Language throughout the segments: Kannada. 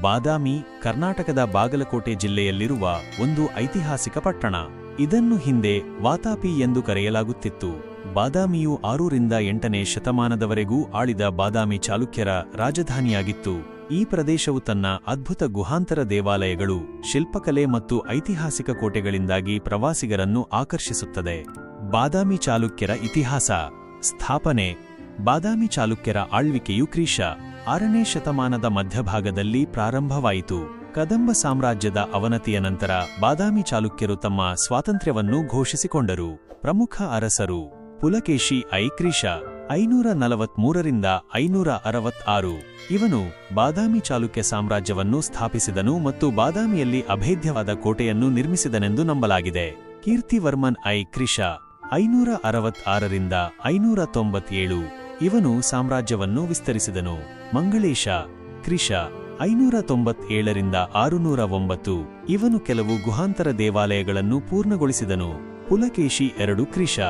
ಬಾದಾಮಿ, ಕರ್ನಾಟಕದ ಬಾಗಲಕೋಟೆ ಜಿಲ್ಲೆಯಲ್ಲಿರುವ ಒಂದು ಐತಿಹಾಸಿಕ ಪಟ್ಟಣ. ಇದನ್ನು ಹಿಂದೆ ವಾತಾಪಿ ಎಂದು ಕರೆಯಲಾಗುತ್ತಿತ್ತು. ಬಾದಾಮಿಯು ಆರೂರಿಂದ ಎಂಟನೇ ಶತಮಾನದವರೆಗೂ ಆಳಿದ ಬಾದಾಮಿ ಚಾಲುಕ್ಯರ ರಾಜಧಾನಿಯಾಗಿತ್ತು. ಈ ಪ್ರದೇಶವು ತನ್ನ ಅದ್ಭುತ ಗುಹಾಂತರ ದೇವಾಲಯಗಳು, ಶಿಲ್ಪಕಲೆ ಮತ್ತು ಐತಿಹಾಸಿಕ ಕೋಟೆಗಳಿಂದಾಗಿ ಪ್ರವಾಸಿಗರನ್ನು ಆಕರ್ಷಿಸುತ್ತದೆ. ಬಾದಾಮಿ ಚಾಲುಕ್ಯರ ಇತಿಹಾಸ, ಸ್ಥಾಪನೆ, ಬಾದಾಮಿ ಚಾಲುಕ್ಯರ ಆಳ್ವಿಕೆಯು ಕ್ರಿಶ ಆರನೇ ಶತಮಾನದ ಮಧ್ಯಭಾಗದಲ್ಲಿ ಪ್ರಾರಂಭವಾಯಿತು. ಕದಂಬ ಸಾಮ್ರಾಜ್ಯದ ಅವನತಿಯ ನಂತರ ಬಾದಾಮಿ ಚಾಲುಕ್ಯರು ತಮ್ಮ ಸ್ವಾತಂತ್ರ್ಯವನ್ನು ಘೋಷಿಸಿಕೊಂಡರು. ಪ್ರಮುಖ ಅರಸರು ಪುಲಕೇಶಿ ಐಕ್ರೀಶ ಕ್ರಿಶ ಐನೂರ ನಲವತ್ಮೂರರಿಂದ ಐನೂರ ಅರವತ್ತಾರು. ಇವನು ಬಾದಾಮಿ ಚಾಲುಕ್ಯ ಸಾಮ್ರಾಜ್ಯವನ್ನು ಸ್ಥಾಪಿಸಿದನು ಮತ್ತು ಬಾದಾಮಿಯಲ್ಲಿ ಅಭೇದ್ಯವಾದ ಕೋಟೆಯನ್ನು ನಿರ್ಮಿಸಿದನೆಂದು ನಂಬಲಾಗಿದೆ. ಕೀರ್ತಿವರ್ಮನ್ ಐ ಕ್ರಿಶ ಐನೂರ ಅರವತ್ತಾರರಿಂದ ಐನೂರ ತೊಂಬತ್ತೇಳು. ಇವನು ಸಾಮ್ರಾಜ್ಯವನ್ನು ವಿಸ್ತರಿಸಿದನು. ಮಂಗಳೇಶ ಕ್ರಿಶ ಐನೂರ ತೊಂಬತ್ತೇಳರಿಂದ ಆರುನೂರ ಒಂಬತ್ತು ಇವನು ಕೆಲವು ಗುಹಾಂತರ ದೇವಾಲಯಗಳನ್ನು ಪೂರ್ಣಗೊಳಿಸಿದನು. ಪುಲಕೇಶಿ ಎರಡು ಕ್ರಿಶ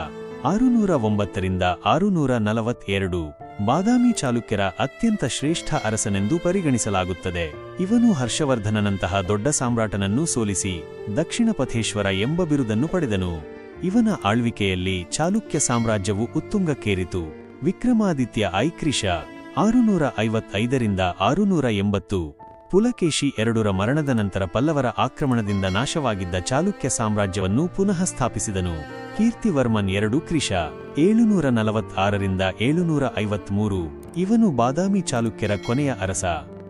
ಆರುನೂರ ಒಂಬತ್ತರಿಂದ ಆರುನೂರ ನಲವತ್ತೆರಡು ಬಾದಾಮಿ ಚಾಲುಕ್ಯರ ಅತ್ಯಂತ ಶ್ರೇಷ್ಠ ಅರಸನೆಂದು ಪರಿಗಣಿಸಲಾಗುತ್ತದೆ. ಇವನು ಹರ್ಷವರ್ಧನನಂತಹ ದೊಡ್ಡ ಸಾಮ್ರಾಟನನ್ನು ಸೋಲಿಸಿ ದಕ್ಷಿಣ ಪಥೇಶ್ವರ ಎಂಬ ಬಿರುದನ್ನು ಪಡೆದನು. ಇವನ ಆಳ್ವಿಕೆಯಲ್ಲಿ ಚಾಲುಕ್ಯ ಸಾಮ್ರಾಜ್ಯವು ಉತ್ತುಂಗಕ್ಕೇರಿತು. ವಿಕ್ರಮಾದಿತ್ಯ ಐಕ್ರಿಶ ಆರುನೂರ ಐವತ್ತೈದರಿಂದ ಆರುನೂರ ಎಂಬತ್ತು ಪುಲಕೇಶಿ ಎರಡರ ಮರಣದ ನಂತರ ಪಲ್ಲವರ ಆಕ್ರಮಣದಿಂದ ನಾಶವಾಗಿದ್ದ ಚಾಲುಕ್ಯ ಸಾಮ್ರಾಜ್ಯವನ್ನು ಪುನಃ ಸ್ಥಾಪಿಸಿದನು. ಕೀರ್ತಿವರ್ಮನ್ ಎರಡು ಕ್ರಿಶ ಏಳುನೂರ ನಲವತ್ತಾರರಿಂದ ಏಳುನೂರ ಐವತ್ಮೂರು ಇವನು ಬಾದಾಮಿ ಚಾಲುಕ್ಯರ ಕೊನೆಯ ಅರಸ.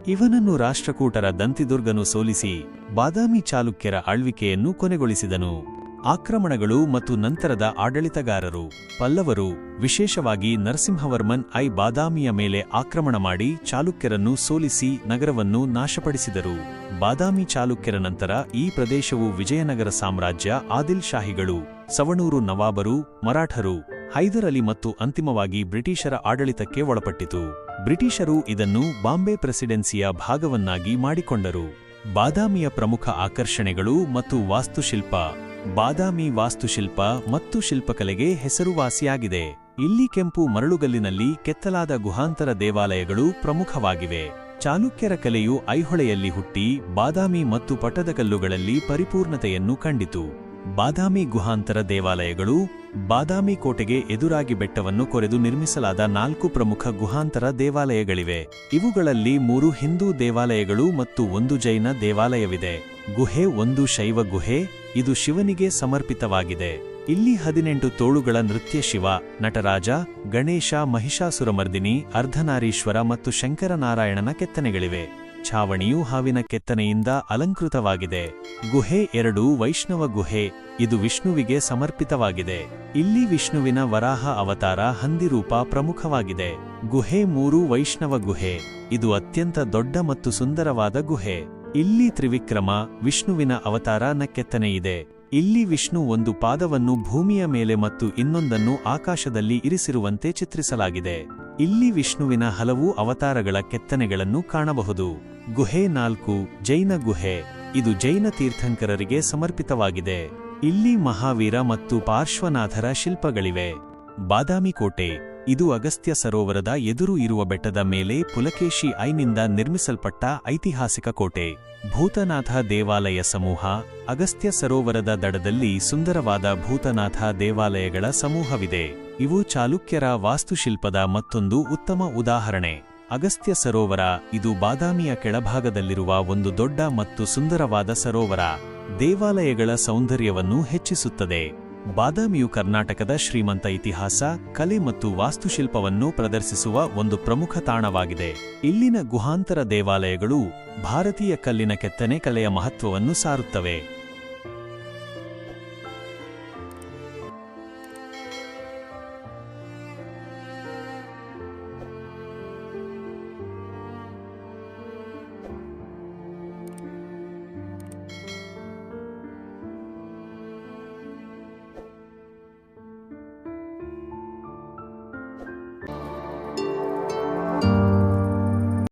ಇವನನ್ನು ರಾಷ್ಟ್ರಕೂಟರ ದಂತಿದುರ್ಗನು ಸೋಲಿಸಿ, ಬಾದಾಮಿ ಚಾಲುಕ್ಯರ ಆಳ್ವಿಕೆಯನ್ನು ಕೊನೆಗೊಳಿಸಿದನು. ಆಕ್ರಮಣಗಳು ಮತ್ತು ನಂತರದ ಆಡಳಿತಗಾರರು, ಪಲ್ಲವರು, ವಿಶೇಷವಾಗಿ ನರಸಿಂಹವರ್ಮನ್ ಐ ಬಾದಾಮಿಯ ಮೇಲೆ ಆಕ್ರಮಣ ಮಾಡಿ ಚಾಲುಕ್ಯರನ್ನು ಸೋಲಿಸಿ ನಗರವನ್ನು ನಾಶಪಡಿಸಿದರು. ಬಾದಾಮಿ ಚಾಲುಕ್ಯರ ನಂತರ ಈ ಪ್ರದೇಶವು ವಿಜಯನಗರ ಸಾಮ್ರಾಜ್ಯ ಆದಿಲ್ ಶಾಹಿಗಳು ಸವಣೂರು ನವಾಬರು, ಮರಾಠರು, ಹೈದರ್ ಅಲಿ ಮತ್ತು ಅಂತಿಮವಾಗಿ ಬ್ರಿಟಿಷರ ಆಡಳಿತಕ್ಕೆ ಒಳಪಟ್ಟಿತು. ಬ್ರಿಟಿಷರು ಇದನ್ನು ಬಾಂಬೆ ಪ್ರೆಸಿಡೆನ್ಸಿಯ ಭಾಗವನ್ನಾಗಿ ಮಾಡಿಕೊಂಡರು. ಬಾದಾಮಿಯ ಪ್ರಮುಖ ಆಕರ್ಷಣೆಗಳು ಮತ್ತು ವಾಸ್ತುಶಿಲ್ಪ ಬಾದಾಮಿ ವಾಸ್ತುಶಿಲ್ಪ ಮತ್ತು ಶಿಲ್ಪಕಲೆಗೆ ಹೆಸರುವಾಸಿಯಾಗಿದೆ. ಇಲ್ಲಿ ಕೆಂಪು ಮರಳುಗಲ್ಲಿನಲ್ಲಿ ಕೆತ್ತಲಾದ ಗುಹಾಂತರ ದೇವಾಲಯಗಳು ಪ್ರಮುಖವಾಗಿವೆ. ಚಾಲುಕ್ಯರ ಕಲೆಯು ಐಹೊಳೆಯಲ್ಲಿ ಹುಟ್ಟಿ ಬಾದಾಮಿ ಮತ್ತು ಪಟ್ಟದಕಲ್ಲುಗಳಲ್ಲಿ ಪರಿಪೂರ್ಣತೆಯನ್ನು ಕಂಡಿತು. ಬಾದಾಮಿ ಗುಹಾಂತರ ದೇವಾಲಯಗಳು ಬಾದಾಮಿ ಕೋಟೆಗೆ ಎದುರಾಗಿ ಬೆಟ್ಟವನ್ನು ಕೊರೆದು ನಿರ್ಮಿಸಲಾದ ನಾಲ್ಕು ಪ್ರಮುಖ ಗುಹಾಂತರ ದೇವಾಲಯಗಳಿವೆ. ಇವುಗಳಲ್ಲಿ ಮೂರು ಹಿಂದೂ ದೇವಾಲಯಗಳು ಮತ್ತು ಒಂದು ಜೈನ ದೇವಾಲಯವಿದೆ. ಗುಹೆ ಒಂದು ಶೈವ ಗುಹೆ ಇದು ಶಿವನಿಗೆ ಸಮರ್ಪಿತವಾಗಿದೆ. ಇಲ್ಲಿ ಹದಿನೆಂಟು ತೋಳುಗಳ ನೃತ್ಯ ಶಿವ, ನಟರಾಜ, ಗಣೇಶ, ಮಹಿಷಾಸುರಮರ್ದಿನಿ, ಅರ್ಧನಾರೀಶ್ವರ ಮತ್ತು ಶಂಕರನಾರಾಯಣನ ಕೆತ್ತನೆಗಳಿವೆ. ಛಾವಣಿಯು ಹಾವಿನ ಕೆತ್ತನೆಯಿಂದ ಅಲಂಕೃತವಾಗಿದೆ. ಗುಹೆ ಎರಡು, ವೈಷ್ಣವ ಗುಹೆ, ಇದು ವಿಷ್ಣುವಿಗೆ ಸಮರ್ಪಿತವಾಗಿದೆ. ಇಲ್ಲಿ ವಿಷ್ಣುವಿನ ವರಾಹ ಅವತಾರ ಹಂದಿರೂಪ ಪ್ರಮುಖವಾಗಿದೆ. ಗುಹೆ ಮೂರು, ವೈಷ್ಣವ ಗುಹೆ, ಇದು ಅತ್ಯಂತ ದೊಡ್ಡ ಮತ್ತು ಸುಂದರವಾದ ಗುಹೆ. ಇಲ್ಲಿ ತ್ರಿವಿಕ್ರಮ ವಿಷ್ಣುವಿನ ಅವತಾರ ನಕ್ಕೆತ್ತನೆಯಿದೆ. ಇಲ್ಲಿ ವಿಷ್ಣು ಒಂದು ಪಾದವನ್ನು ಭೂಮಿಯ ಮೇಲೆ ಮತ್ತು ಇನ್ನೊಂದನ್ನು ಆಕಾಶದಲ್ಲಿ ಇರಿಸಿರುವಂತೆ ಚಿತ್ರಿಸಲಾಗಿದೆ. ಇಲ್ಲಿ ವಿಷ್ಣುವಿನ ಹಲವು ಅವತಾರಗಳ ಕೆತ್ತನೆಗಳನ್ನು ಕಾಣಬಹುದು. ಗುಹೆ ನಾಲ್ಕು, ಜೈನ ಗುಹೆ. ಇದು ಜೈನ ತೀರ್ಥಂಕರರಿಗೆ ಸಮರ್ಪಿತವಾಗಿದೆ. ಇಲ್ಲಿ ಮಹಾವೀರ ಮತ್ತು ಪಾರ್ಶ್ವನಾಥರ ಶಿಲ್ಪಗಳಿವೆ. ಬಾದಾಮಿ ಕೋಟೆ. ಇದು ಅಗಸ್ತ್ಯ ಸರೋವರದ ಎದುರು ಇರುವ ಬೆಟ್ಟದ ಮೇಲೆ ಪುಲಕೇಶಿ ಐನಿಂದ ನಿರ್ಮಿಸಲ್ಪಟ್ಟ ಐತಿಹಾಸಿಕ ಕೋಟೆ. ಭೂತನಾಥ ದೇವಾಲಯ ಸಮೂಹ, ಅಗಸ್ತ್ಯ ಸರೋವರದ ದಡದಲ್ಲಿ ಸುಂದರವಾದ ಭೂತನಾಥ ದೇವಾಲಯಗಳ ಸಮೂಹವಿದೆ. ಇವು ಚಾಲುಕ್ಯರ ವಾಸ್ತುಶಿಲ್ಪದ ಮತ್ತೊಂದು ಉತ್ತಮ ಉದಾಹರಣೆ. ಅಗಸ್ತ್ಯ ಸರೋವರ, ಇದು ಬಾದಾಮಿಯ ಕೆಳಭಾಗದಲ್ಲಿರುವ ಒಂದು ದೊಡ್ಡ ಮತ್ತು ಸುಂದರವಾದ ಸರೋವರ. ದೇವಾಲಯಗಳ ಸೌಂದರ್ಯವನ್ನು ಹೆಚ್ಚಿಸುತ್ತದೆ. ಬಾದಾಮಿಯು ಕರ್ನಾಟಕದ ಶ್ರೀಮಂತ ಇತಿಹಾಸ, ಕಲೆ ಮತ್ತು ವಾಸ್ತುಶಿಲ್ಪವನ್ನು ಪ್ರದರ್ಶಿಸುವ ಒಂದು ಪ್ರಮುಖ ತಾಣವಾಗಿದೆ. ಇಲ್ಲಿನ ಗುಹಾಂತರ ದೇವಾಲಯಗಳು ಭಾರತೀಯ ಕಲ್ಲಿನ ಕೆತ್ತನೆ ಕಲೆಯ ಮಹತ್ವವನ್ನು ಸಾರುತ್ತವೆ.